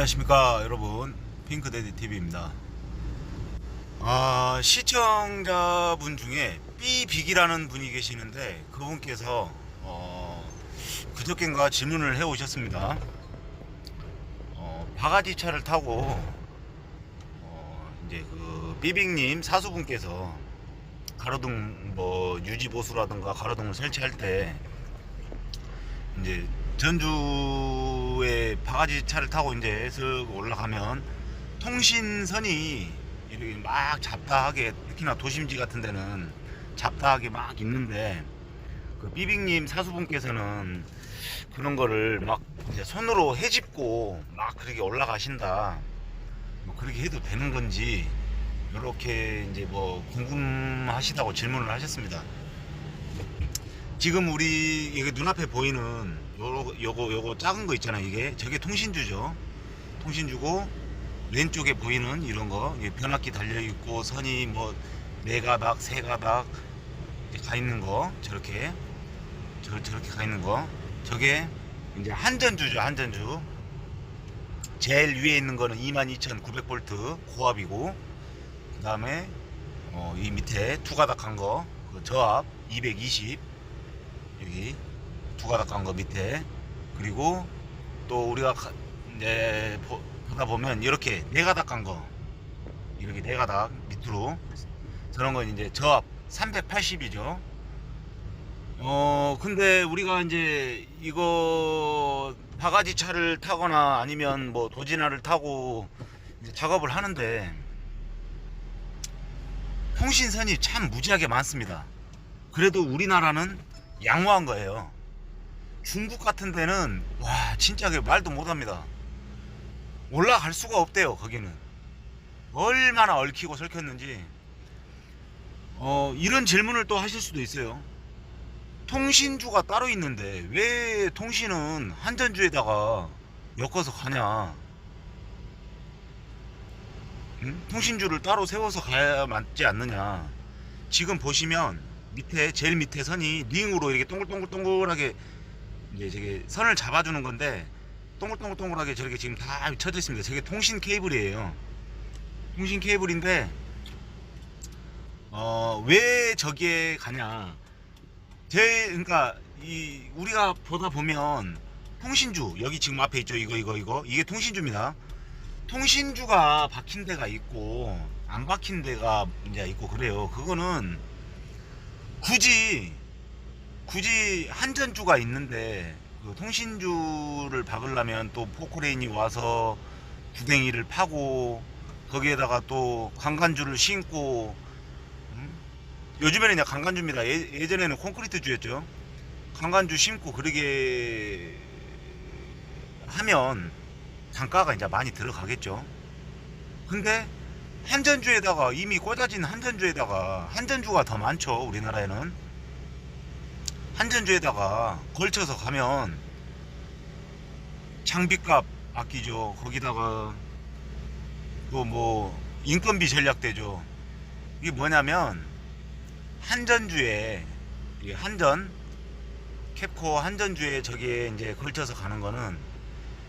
안녕하십니까 여러분 핑크데디 TV입니다. 아, 시청자분 중에 삐빅이라는 분이 계시는데 그분께서 어, 그저께인가 질문을 해 오셨습니다. 어, 바가지 차를 타고 어, 이제 그 삐빅님 사수분께서 가로등 뭐 유지 보수라든가 가로등을 설치할 때 이제 전주 에 바가지 차를 타고 이제 쓱 올라가면 통신선이 이렇게 막 잡다하게 특히나 도심지 같은 데는 잡다하게 막 있는데 그 삐빅님 사수분께서는 그런 거를 막 이제 손으로 헤집고 막 그렇게 올라가신다 뭐 그렇게 해도 되는 건지 이렇게 이제 뭐 궁금하시다고 질문을 하셨습니다. 지금 우리 이게 눈앞에 보이는 요거 요거 요거 작은 거 있잖아요. 이게 저게 통신주죠. 통신주고 왼쪽에 보이는 이런 거 변압기 달려 있고 선이 뭐 네 가닥, 세 가닥 가 있는 거 저렇게 저 저렇게 가 있는 거 저게 이제 한전주죠. 한전주. 제일 위에 있는 거는 22,900V 고압이고 그 다음에 어, 이 밑에 두 가닥 한 거, 그 저압 220 여기 두 가닥 한 거 밑에 그리고 또 우리가 가- 이제 보, 보다 보면 이렇게 네 가닥 한거 이렇게 네 가닥 밑으로 저런 건 이제 저압 380이죠. 어 근데 우리가 이제 이거 바가지 차를 타거나 아니면 뭐 도지나를 타고 작업을 하는데 통신선이 참 무지하게 많습니다. 그래도 우리나라는 양호한 거예요. 중국 같은 데는 와 진짜 그 말도 못합니다. 올라갈 수가 없대요 거기는. 얼마나 얽히고 설켰는지. 어 이런 질문을 또 하실 수도 있어요. 통신주가 따로 있는데 왜 통신은 한전주에다가 엮어서 가냐? 응? 통신주를 따로 세워서 가야 맞지 않느냐? 지금 보시면 밑에 제일 밑에 선이 링으로 이렇게 동글동글동글하게 이제 저게 선을 잡아주는 건데 동글동글동글하게 저렇게 지금 다 쳐져 있습니다. 저게 통신 케이블이에요. 통신 케이블인데 어 왜 저기에 가냐? 제 그러니까 이 우리가 보다 보면 통신주 여기 지금 앞에 있죠 이거 이거 이거 이게 통신주입니다. 통신주가 박힌 데가 있고 안 박힌 데가 이제 있고 그래요. 그거는 굳이 굳이 한전주가 있는데 그 통신주를 박으려면 또 포크레인이 와서 구댕이를 파고 거기에다가 또 강간주를 신고 음? 요즘에는 그냥 강간주입니다. 예, 예전에는 콘크리트주였죠. 강간주 심고 그러게 하면 단가가 이제 많이 들어가겠죠. 근데 한전주에다가 이미 꽂아진 한전주에다가 한전주가 더 많죠. 우리나라에는 한전주에다가 걸쳐서 가면 장비값 아끼죠. 거기다가 또 뭐 인건비 전략되죠. 이게 뭐냐면 한전주에 이 한전 캡코 한전주에 저기에 이제 걸쳐서 가는 거는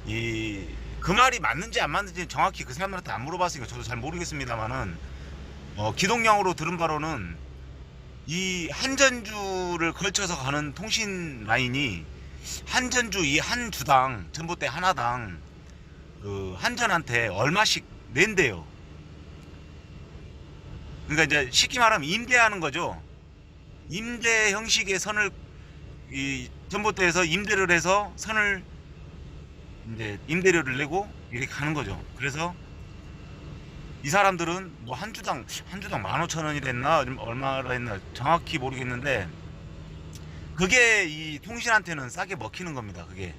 이 그 말이 맞는지 안 맞는지 정확히 그 사람들한테 안 물어봤으니까 저도 잘 모르겠습니다만은 어, 기동량으로 들은 바로는 이 한전주를 걸쳐서 가는 통신 라인이 한전주 이 한 주당 전봇대 하나당 그 한전한테 얼마씩 낸대요. 그러니까 이제 쉽게 말하면 임대하는 거죠. 임대 형식의 선을 이 전봇대에서 임대를 해서 선을 이제 임대료를 내고 이렇게 가는 거죠. 그래서 이 사람들은 뭐 한 주당 한 주당 만 오천 원이랬나 얼마라 했나 정확히 모르겠는데 그게 이 통신한테는 싸게 먹히는 겁니다. 그게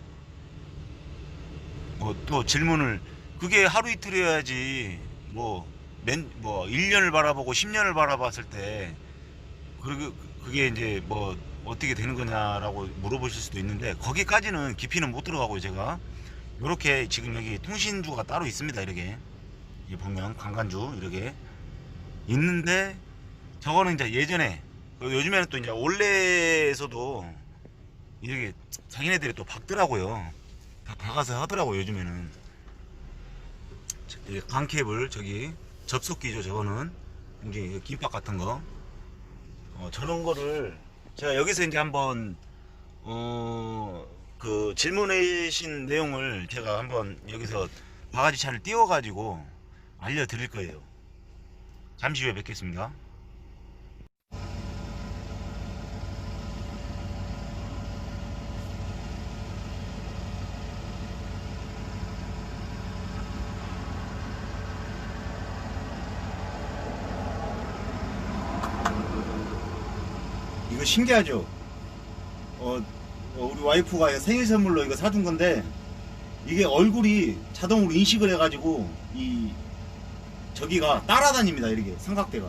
뭐 또 질문을 그게 하루 이틀이어야지 뭐맨뭐 1년을 바라보고 10년을 바라봤을 때 그게 그게 이제 뭐 어떻게 되는 거냐라고 물어보실 수도 있는데 거기까지는 깊이는 못 들어가고요 제가 이렇게 지금 여기 통신주가 따로 있습니다 이렇게 이 보면 강간주 이렇게 있는데 저거는 이제 예전에 그 요즘에는 또 이제 올레에서도 이렇게 자기네들이 또 박더라고요. 다 박아서 하더라고요 요즘에는. 이게 강캡을 저기 접속기죠 저거는. 이제 김밥 같은 거. 어, 저런 거를 제가 여기서 이제 한번 어, 그 질문해신 내용을 제가 한번 여기서 바가지 차를 띄워 가지고 알려드릴 거예요 잠시 후에 뵙겠습니다 이거 신기하죠? 어, 어, 우리 와이프가 생일 선물로 이거 사준 건데 이게 얼굴이 자동으로 인식을 해가지고 이 저기가 따라다닙니다 이렇게 삼각대가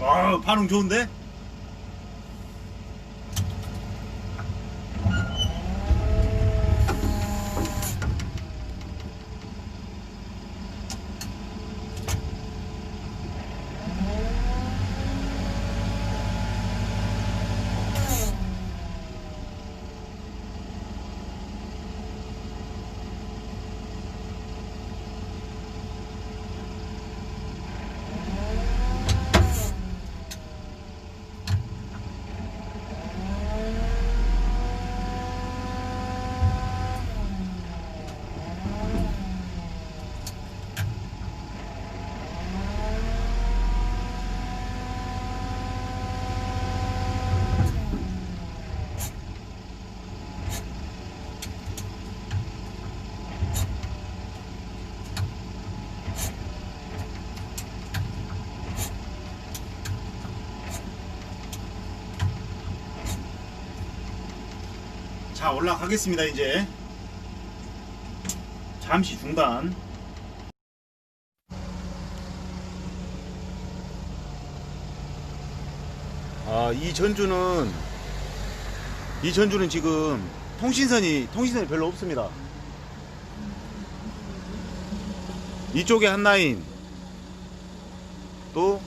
아 반응 좋은데? 자 올라가겠습니다 이제. 잠시 중단. 아 이 전주는 이 전주는 지금 통신선이 통신선이 별로 없습니다. 이쪽에 한 라인 또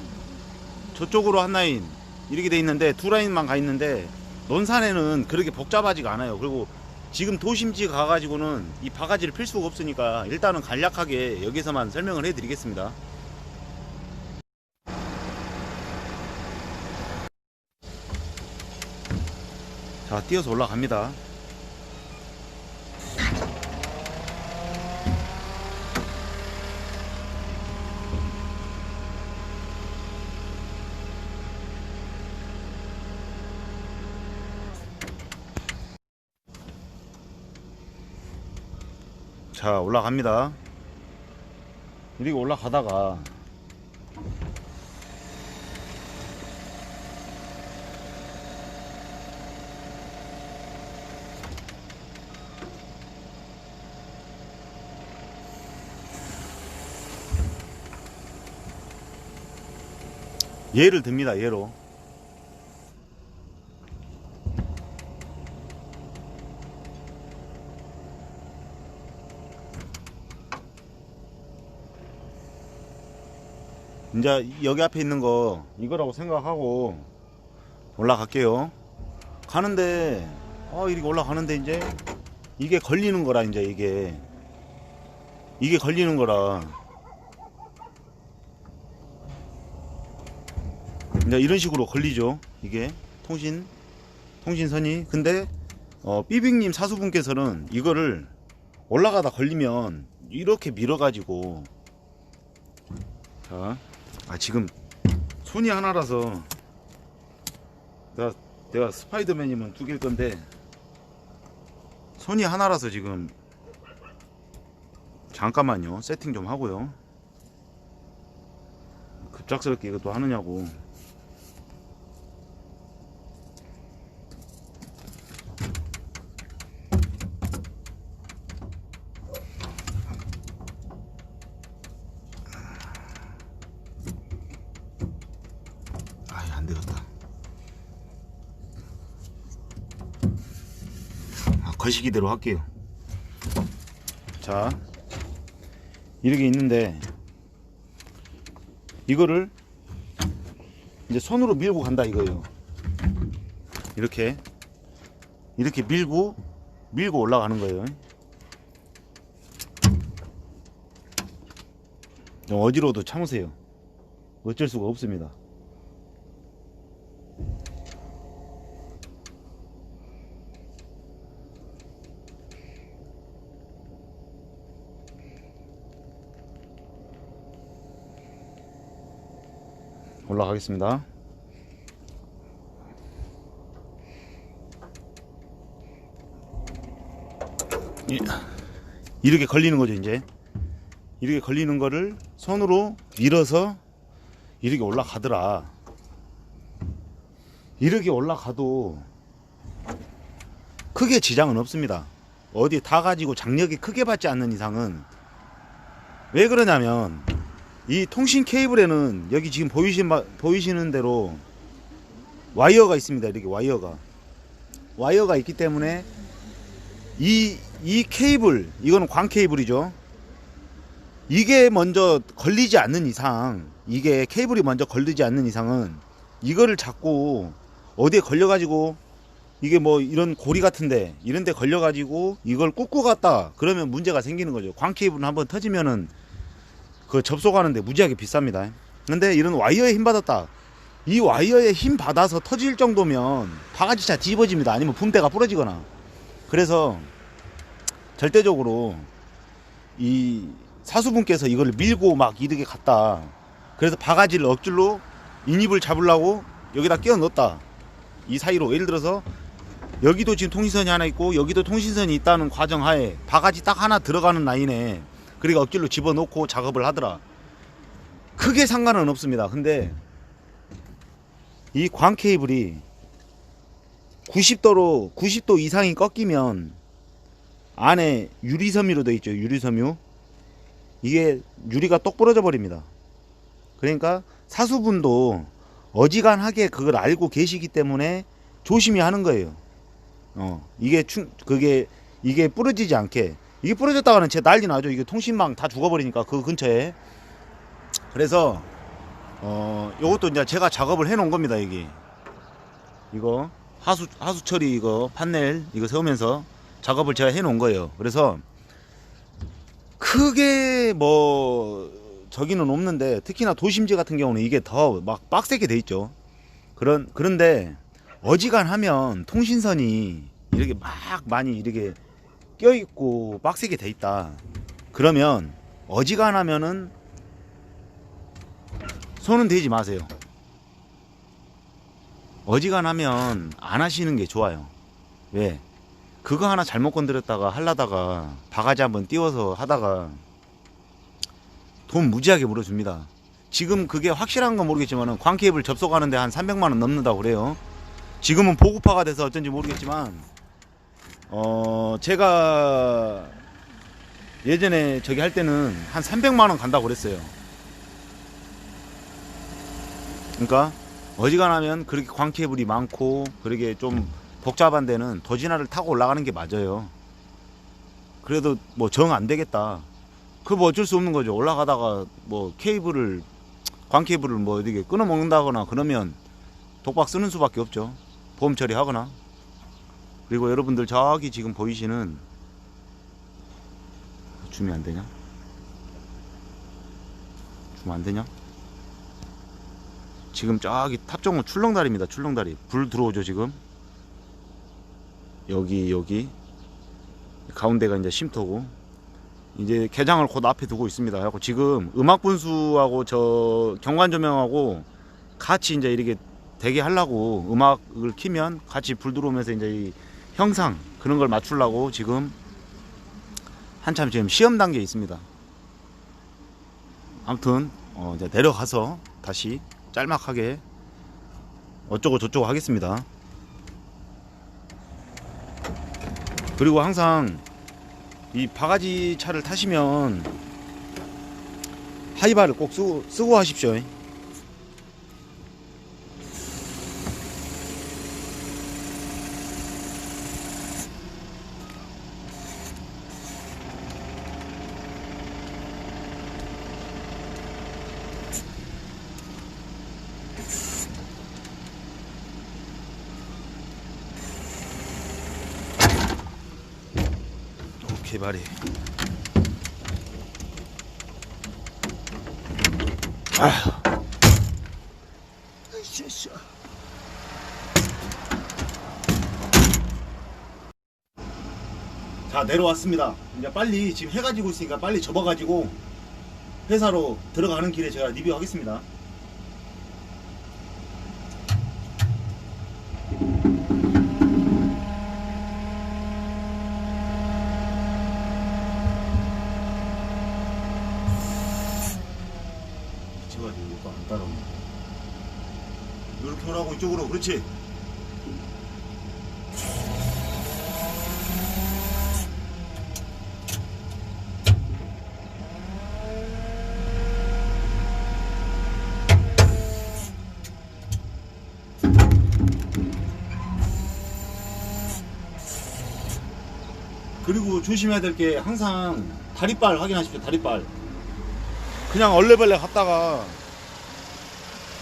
저쪽으로 한 라인 이렇게 돼 있는데 두 라인만 가 있는데 논산에는 그렇게 복잡하지가 않아요. 그리고 지금 도심지 가가지고는 이 바가지를 필 수가 없으니까 일단은 간략하게 여기서만 설명을 해드리겠습니다. 자, 뛰어서 올라갑니다. 자, 올라갑니다. 이렇게 올라가다가 얘를 듭니다. 얘로. 이제 여기 앞에 있는 거 이거라고 생각하고 올라갈게요. 가는데 아 이렇게 올라가는데 이제 이게 걸리는 거라 이제 이게. 이게 걸리는 거라. 이제 이런 식으로 걸리죠. 이게 통신 통신선이. 근데 어 삐빅님 사수분께서는 이거를 올라가다 걸리면 이렇게 밀어 가지고. 자, 아 지금 손이 하나라서 내가 내가 스파이더맨이면 두 개일 건데 손이 하나라서 지금 잠깐만요. 세팅 좀 하고요. 급작스럽게 이것도 하느냐고 아이 안 되겠다. 아, 거시기대로 할게요. 자, 이렇게 있는데 이거를 이제 손으로 밀고 간다 이거예요. 이렇게 이렇게 밀고 밀고 올라가는 거예요. 좀 어디로도 참으세요. 어쩔 수가 없습니다. 올라가겠습니다. 이- 이렇게 걸리는 거죠, 이제. 이렇게 걸리는 거를 손으로 밀어서 이렇게 올라가더라. 이렇게 올라가도 크게 지장은 없습니다. 어디 다 가지고 장력이 크게 받지 않는 이상은 왜 그러냐면 이 통신 케이블에는 여기 지금 보이신 바- 보이시는 대로 와이어가 있습니다. 이렇게 와이어가 와이어가 있기 때문에 이, 이 케이블, 이거는 광 케이블이죠. 이게 먼저 걸리지 않는 이상, 이게 케이블이 먼저 걸리지 않는 이상은 이거를 잡고 어디에 걸려가지고 이게 뭐 이런 고리 같은데 이런데 걸려가지고 이걸 꾹꾹 갔다 그러면 문제가 생기는 거죠. 광 케이블은 한번 터지면은 그 접속하는데 무지하게 비쌉니다. 근데 이런 와이어에 힘 받았다. 이 와이어에 힘 받아서 터질 정도면 바가지차 뒤집어집니다. 아니면 붕대가 부러지거나. 그래서 절대적으로 이 사수분께서 이걸 밀고 막 이렇게 갔다. 그래서 바가지를 억질로 인입을 잡으려고 여기다 끼워 넣었다. 이 사이로 예를 들어서 여기도 지금 통신선이 하나 있고 여기도 통신선이 있다는 과정 하에 바가지 딱 하나 들어가는 라인에 그리고 억질로 집어넣고 작업을 하더라. 크게 상관은 없습니다. 근데 이 광 케이블이 90도로 90도 이상이 꺾이면 안에 유리섬유로 되어 있죠. 유리섬유. 이게 유리가 똑 부러져 버립니다. 그러니까 사수분도 어지간하게 그걸 알고 계시기 때문에 조심히 하는 거예요. 어, 이게 충, 그게, 이게 부러지지 않게. 이게 부러졌다가는 제 난리 나죠. 이게 통신망 다 죽어버리니까 그 근처에. 그래서, 어, 요것도 이제 제가 작업을 해 놓은 겁니다, 여기. 이거, 하수, 하수 처리 이거, 판넬 이거 세우면서 작업을 제가 해 놓은 거예요. 그래서, 크게 뭐, 저기는 없는데, 특히나 도심지 같은 경우는 이게 더 막 빡세게 돼 있죠. 그런, 그런데, 어지간하면 통신선이 이렇게 막 많이 이렇게 껴있고 빡세게 돼 있다. 그러면 어지간하면은 손은 대지 마세요. 어지간하면 안 하시는 게 좋아요. 왜? 그거 하나 잘못 건드렸다가 할라다가 바가지 한번 띄워서 하다가 돈 무지하게 물어줍니다. 지금 그게 확실한 건 모르겠지만은 광케이블 접속하는데 한 300만 원 넘는다고 그래요. 지금은 보급화가 돼서 어쩐지 모르겠지만 어 제가 예전에 저기 할 때는 한 300만 원 간다고 그랬어요. 그러니까 어지간하면 그렇게 광케이블이 많고 그렇게 좀 복잡한 데는 도진화를 타고 올라가는 게 맞아요. 그래도 뭐 정 안 되겠다. 그 뭐 어쩔 수 없는 거죠. 올라가다가 뭐 케이블을 광 케이블을 뭐 이렇게 끊어 먹는다거나 그러면 독박 쓰는 수밖에 없죠. 보험 처리하거나. 그리고 여러분들 저기 지금 보이시는 줌이 안 되냐? 줌 안 되냐? 지금 저기 탑정호 출렁다리입니다. 출렁다리. 불 들어오죠, 지금. 여기 여기 가운데가 이제 쉼터고 이제 개장을 곧 앞에 두고 있습니다. 그래고 지금 음악 분수하고 저 경관 조명하고 같이 이제 이렇게 되게 하려고 음악을 키면 같이 불 들어오면서 이제 이 형상 그런 걸 맞추려고 지금 한참 지금 시험 단계에 있습니다. 아무튼 어 이제 내려가서 다시 짤막하게 어쩌고 저쩌고 하겠습니다. 그리고 항상 이 바가지 차를 타시면 하이바를 꼭 쓰고, 쓰고 하십시오. 개발이. 아휴. 으쌰, 으쌰. 자 내려왔습니다. 이제 빨리 지금 해가지고 있으니까 빨리 접어가지고 회사로 들어가는 길에 제가 리뷰하겠습니다. 찍어가지고 이거 안 따라오네. 이렇게 오라고 이 쪽으로 그렇지. 그리고 조심해야 될 게 항상 다리빨 확인하십시오. 다리빨. 그냥 얼레벌레 갔다가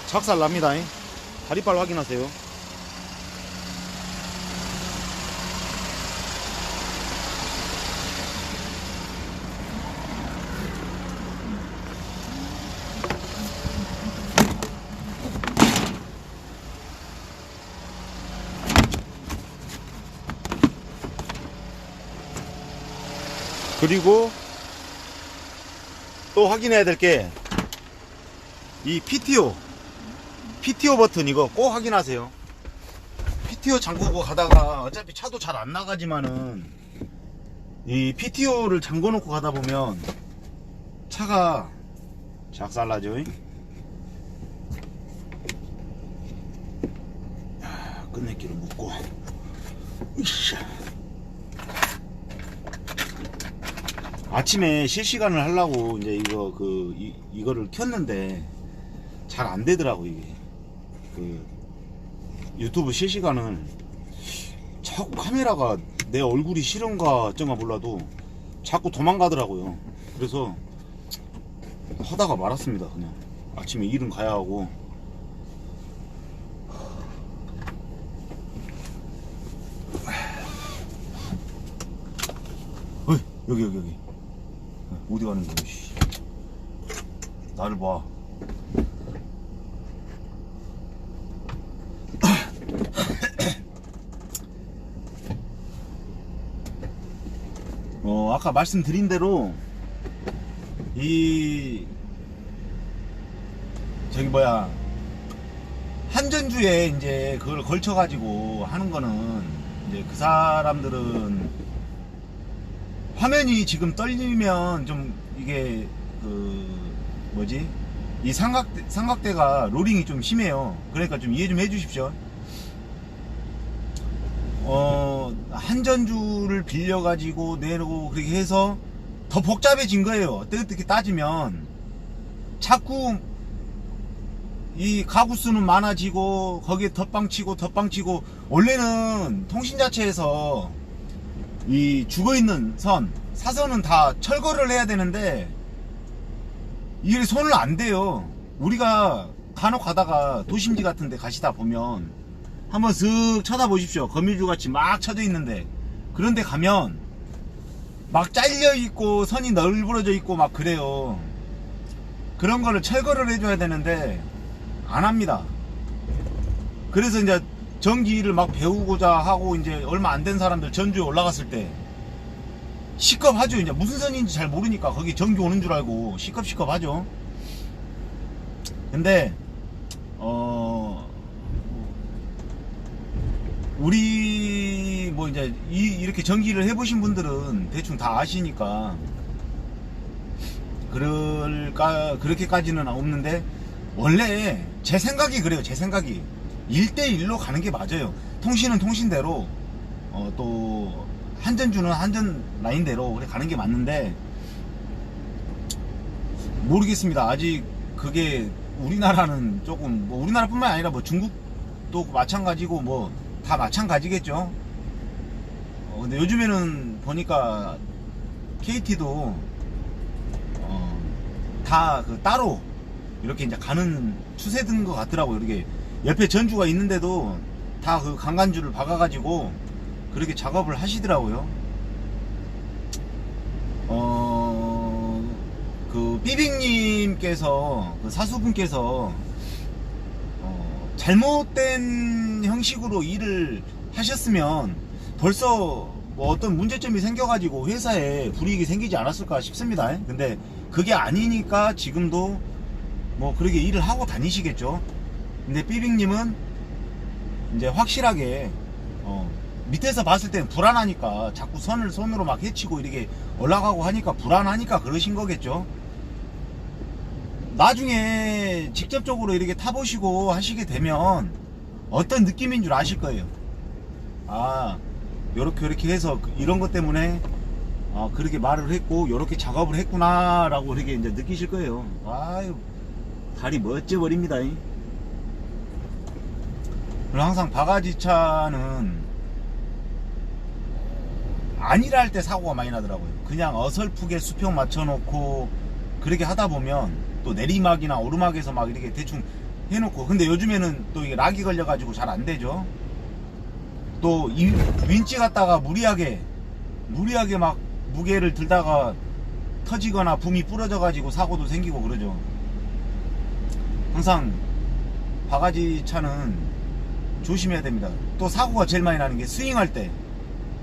작살 납니다. 잉. 다리빨 확인하세요. 그리고 또 확인해야 될 게 이 PTO PTO 버튼 이거 꼭 확인하세요 PTO 잠그고 가다가 어차피 차도 잘 안 나가지만은 이 PTO를 잠궈 놓고 가다 보면 차가 작살나죠 잉? 야, 끝내기로 묶고 으쌰. 아침에 실시간을 하려고 이제 이거 그 이, 이거를 켰는데 잘 안 되더라고 이게 그 유튜브 실시간을 자꾸 카메라가 내 얼굴이 싫은가 어쩐가 몰라도 자꾸 도망가더라고요. 그래서 하다가 말았습니다 그냥. 아침에 일은 가야 하고. 어이, 여기 여기 여기. 어디 가는 거야 씨. 나를 봐 어 아까 말씀드린 대로 이 저기 뭐야 한전주에 이제 그걸 걸쳐 가지고 하는 거는 이제 그 사람들은 화면이 지금 떨리면 좀 이게 그 뭐지? 이 삼각대 삼각대가 로링이 좀 심해요. 그러니까 좀 이해 좀 해주십시오. 어 한전주를 빌려 가지고 내고 그렇게 해서 더 복잡해진 거예요. 어떻게 따지면. 자꾸 이 가구 수는 많아지고 거기에 덧방치고 덧방치고 원래는 통신 자체에서 이 죽어 있는 선 사선은 다 철거를 해야 되는데 이게 손을 안 대요. 우리가 간혹 가다가 도심지 같은 데 가시다 보면 한번 슥 쳐다보십시오. 거미줄 같이 막 쳐져 있는데. 그런데 가면 막 잘려 있고 선이 널브러져 있고 막 그래요. 그런 거를 철거를 해줘야 되는데 안 합니다. 그래서 이제 전기를 막 배우고자 하고 이제 얼마 안 된 사람들 전주에 올라갔을 때 시겁하죠. 이제 무슨 선인지 잘 모르니까 거기 전기 오는 줄 알고 시겁시겁하죠. 근데 어 우리 뭐 이제 이, 이렇게 전기를 해보신 분들은 대충 다 아시니까 그럴까 그렇게까지는 없는데 원래 제 생각이 그래요 제 생각이. 1대1로 가는 게 맞아요. 통신은 통신대로 어, 또 한전주는 한전 라인대로 그래 가는 게 맞는데 모르겠습니다. 아직 그게 우리나라는 조금 뭐 우리나라뿐만 아니라 뭐 중국도 마찬가지고 뭐 다 마찬가지겠죠 어, 근데 요즘에는 보니까 KT도 어, 다그 따로 이렇게 이제 가는 추세든 것 같더라고요. 이렇게 옆에 전주가 있는데도 다 그 강간줄을 박아가지고 그렇게 작업을 하시더라고요. 그 삐빅님께서 그 사수분께서 어, 잘못된 형식으로 일을 하셨으면 벌써 뭐 어떤 문제점이 생겨가지고 회사에 불이익이 생기지 않았을까 싶습니다. 근데 그게 아니니까 지금도 뭐 그렇게 일을 하고 다니시겠죠. 근데 삐빅님은 이제 확실하게 어, 밑에서 봤을 때는 불안하니까 자꾸 선을 손으로 막 해치고 이렇게 올라가고 하니까 불안하니까 그러신 거겠죠. 나중에 직접적으로 이렇게 타보시고 하시게 되면 어떤 느낌인 줄 아실 거예요. 아, 요렇게 요렇게 해서 그- 이런 것 때문에 아, 그렇게 말을 했고 요렇게 작업을 했구나라고 이렇게 이제 느끼실 거예요. 아유, 다리 멋져 버립니다. 그리고 항상 바가지 차는 아니라 할 때 사고가 많이 나더라고요. 그냥 어설프게 수평 맞춰놓고 그렇게 하다 보면 또 내리막이나 오르막에서 막 이렇게 대충 해놓고 근데 요즘에는 또 이게 락이 걸려가지고 잘 안 되죠. 또 이 윈치 갖다가 무리하게 무리하게 막 무게를 들다가 터지거나 붐이 부러져가지고 사고도 생기고 그러죠. 항상 바가지 차는 조심해야 됩니다. 또 사고가 제일 많이 나는 게 스윙할 때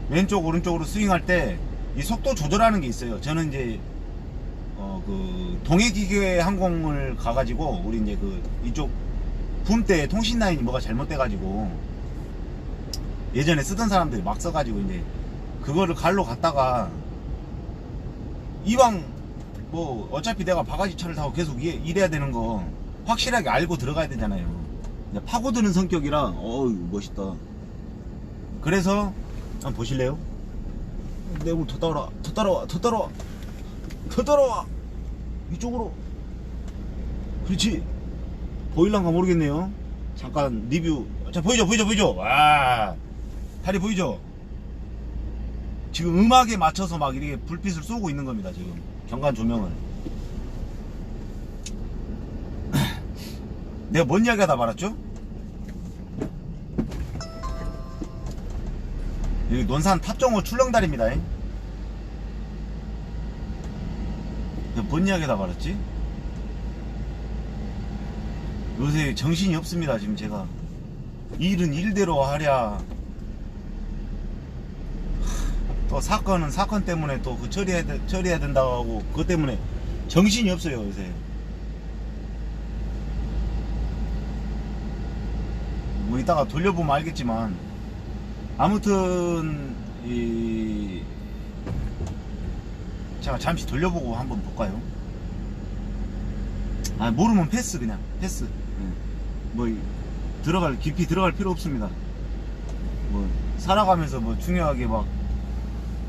왼쪽 오른쪽으로 스윙할 때 이 속도 조절하는 게 있어요. 저는 이제 어 그 동해기계 항공을 가가지고 우리 이제 그 이쪽 붐때 통신 라인이 뭐가 잘못돼가지고 예전에 쓰던 사람들이 막 써가지고 이제 그거를 갈로 갔다가 이왕 뭐 어차피 내가 바가지 차를 타고 계속 일- 일해야 되는 거 확실하게 알고 들어가야 되잖아요. 파고드는 성격이라 어우 멋있다. 그래서 한번 보실래요? 내물 더 따라와, 더 따라와, 더 따라와, 더 따라와. 이쪽으로. 그렇지. 보일란가 모르겠네요. 잠깐 리뷰. 자 보이죠, 보이죠, 보이죠. 와, 다리 보이죠? 지금 음악에 맞춰서 막 이렇게 불빛을 쏘고 있는 겁니다. 지금 경관 조명을. 내가 뭔 이야기 하다 말았죠? 여기 논산 탑정호 출렁다리입니다. 잉. 내가 뭔 이야기 하다 말았지? 요새 정신이 없습니다. 지금 제가 일은 일대로 하랴 또 사건은 사건 때문에 또 그 처리해야, 돼- 처리해야 된다고 하고 그것 때문에 정신이 없어요 요새 뭐 이따가 돌려보면 알겠지만 아무튼 이 제가 잠시 돌려보고 한번 볼까요? 아 모르면 패스 그냥 패스 예. 뭐 이- 들어갈 깊이 들어갈 필요 없습니다 뭐 살아가면서 뭐 중요하게 막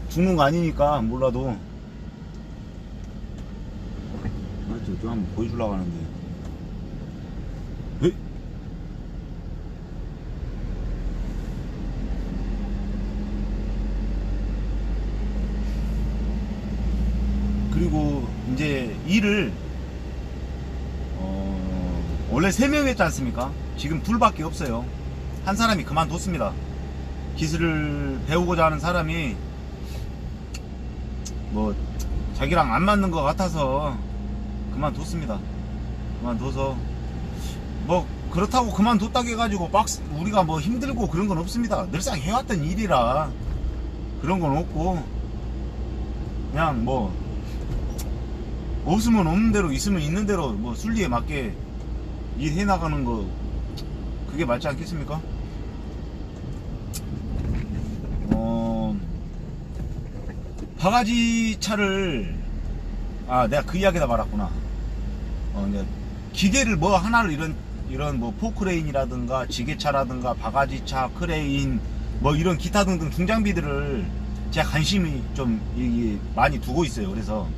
죽는 거 아니니까 몰라도 저 한번 보여주려고 하는데 그리고 이제 일을 어, 원래 3명 했지 않습니까? 지금 둘밖에 없어요. 한 사람이 그만뒀습니다. 기술을 배우고자 하는 사람이 뭐 자기랑 안 맞는 것 같아서 그만뒀습니다. 그만둬서 뭐 그렇다고 그만뒀다고 해가지고 막 우리가 뭐 힘들고 그런 건 없습니다. 늘상 해왔던 일이라 그런 건 없고 그냥 뭐 없으면 없는 대로 있으면 있는 대로 뭐 순리에 맞게 일해 나가는 거 그게 맞지 않겠습니까? 어 바가지 차를 아 내가 그 이야기다 말았구나. 어 이제 기계를 뭐 하나를 이런 이런 뭐 포크레인이라든가 지게차라든가 바가지차 크레인 뭐 이런 기타 등등 중장비들을 제가 관심이 좀 많이 두고 있어요. 그래서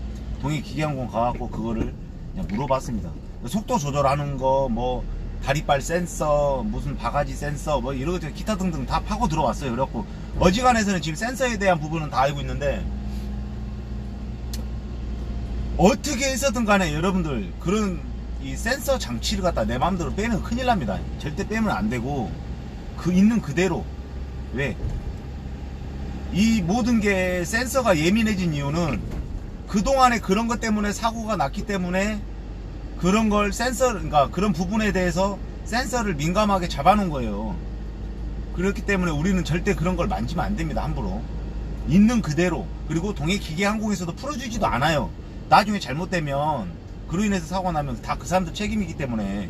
동해 기계항공 가갖고 그거를 그냥 물어봤습니다. 속도 조절하는 거, 뭐 다리빨 센서, 무슨 바가지 센서, 뭐 이런 것 기타 등등 다 파고 들어왔어요. 그래갖고 어지간해서는 지금 센서에 대한 부분은 다 알고 있는데 어떻게 해서든 간에 여러분들 그런 이 센서 장치를 갖다 내 마음대로 빼면 큰일 납니다. 절대 빼면 안 되고 그 있는 그대로 왜? 이 모든 게 센서가 예민해진 이유는 그동안에 그런 것 때문에 사고가 났기 때문에 그런 걸 센서, 그러니까 그런 부분에 대해서 센서를 민감하게 잡아놓은 거예요. 그렇기 때문에 우리는 절대 그런 걸 만지면 안 됩니다, 함부로. 있는 그대로. 그리고 동해기계항공에서도 풀어주지도 않아요. 나중에 잘못되면, 그로 인해서 사고가 나면 다 그 사람들 책임이기 때문에.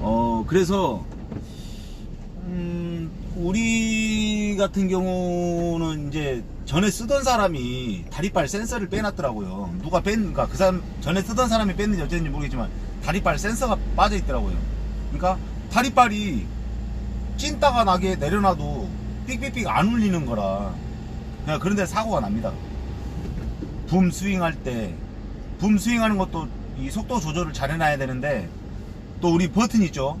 어, 그래서, 음, 우리 같은 경우는 이제 전에 쓰던 사람이 다리빨 센서를 빼놨더라고요. 누가 뺀, 그러니까 그 사람, 전에 쓰던 사람이 뺐는지 어쨌는지 모르겠지만 다리빨 센서가 빠져 있더라고요. 그러니까 다리빨이 찐따가 나게 내려놔도 삑삑삑 안 울리는 거라. 그런데 사고가 납니다. 붐 스윙할 때, 붐 스윙하는 것도 이 속도 조절을 잘 해놔야 되는데 또 우리 버튼 있죠?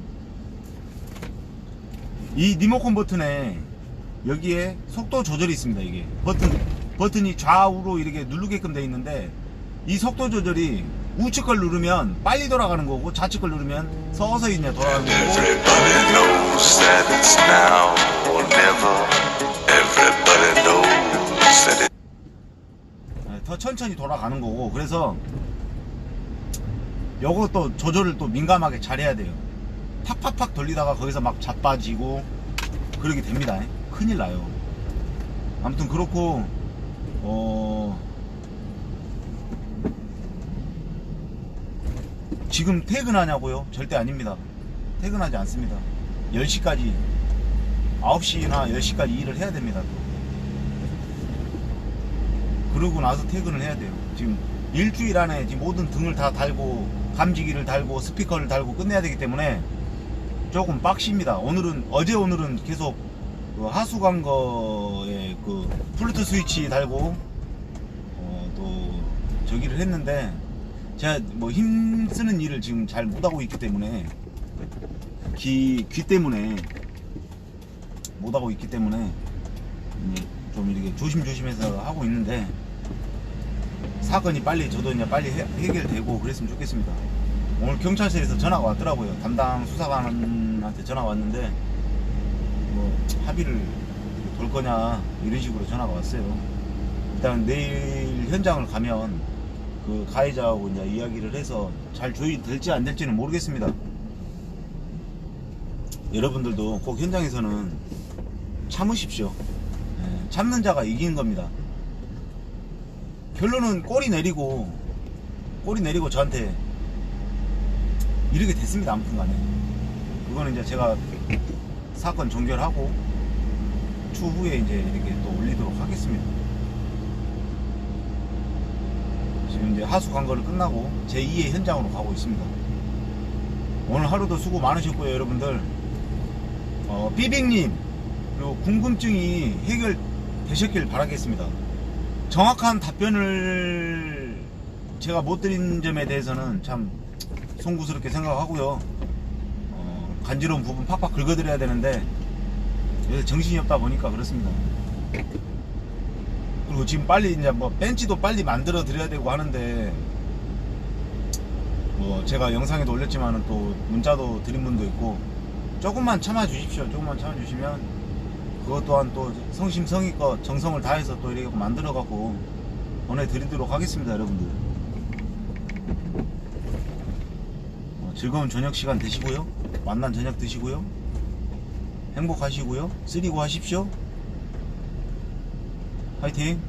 이 리모컨 버튼에 여기에 속도 조절이 있습니다 이게. 버튼 버튼이 좌우로 이렇게 누르게끔 돼 있는데 이 속도 조절이 우측 걸 누르면 빨리 돌아가는 거고 좌측 걸 누르면 서서히 이제 돌아가는 거고. 네, 더 천천히 돌아가는 거고. 그래서 요것도 조절을 또 민감하게 잘 해야 돼요 팍팍팍 돌리다가 거기서 막 자빠지고 그러게 됩니다 큰일 나요 아무튼 그렇고 어 지금 퇴근하냐고요? 절대 아닙니다 퇴근하지 않습니다 10시까지 9시나 10시까지 일을 해야 됩니다 또. 그러고 나서 퇴근을 해야 돼요. 지금 일주일 안에 지금 모든 등을 다 달고 감지기를 달고 스피커를 달고 끝내야 되기 때문에 조금 빡십니다. 오늘은 어제 오늘은 계속 그 하수관 거에 그 플루트 스위치 달고 어, 또 저기를 했는데 제가 뭐 힘쓰는 일을 지금 잘 못하고 있기 때문에 귀, 귀 때문에 못하고 있기 때문에 좀 이렇게 조심조심해서 하고 있는데 사건이 빨리 저도 이제 빨리 해, 해결되고 그랬으면 좋겠습니다. 오늘 경찰서에서 전화가 왔더라고요. 담당 수사관한테 전화가 왔는데 뭐 합의를 돌 거냐 이런 식으로 전화가 왔어요. 일단 내일 현장을 가면 그 가해자하고 이제 이야기를 해서 잘 조율될지 안 될지는 모르겠습니다. 여러분들도 꼭 현장에서는 참으십시오. 예, 참는 자가 이기는 겁니다. 결론은 꼬리 내리고 꼬리 내리고 저한테 이렇게 됐습니다. 아무튼 간에 그거는 이제 제가 사건 종결하고 추후에 이제 이렇게 또 올리도록 하겠습니다. 지금 이제 하수 관거를 끝나고 제2의 현장으로 가고 있습니다. 오늘 하루도 수고 많으셨고요, 여러분들. 어, 삐빅님 그리고 궁금증이 해결되셨길 바라겠습니다. 정확한 답변을 제가 못 드린 점에 대해서는 참 송구스럽게 생각하고요. 어, 간지러운 부분 팍팍 긁어드려야 되는데 요새 정신이 없다 보니까 그렇습니다. 그리고 지금 빨리 이제 뭐 벤치도 빨리 만들어 드려야 되고 하는데 뭐 제가 영상에도 올렸지만은 또 문자도 드린 분도 있고 조금만 참아 주십시오. 조금만 참아 주시면 그것 또한 또 성심성의껏 정성을 다해서 또 이렇게 만들어 갖고 보내드리도록 하겠습니다, 여러분들. 어, 즐거운 저녁 시간 되시고요. 만난 저녁 드시고요. 행복하시고요. 쓰리고 하십시오. 화이팅!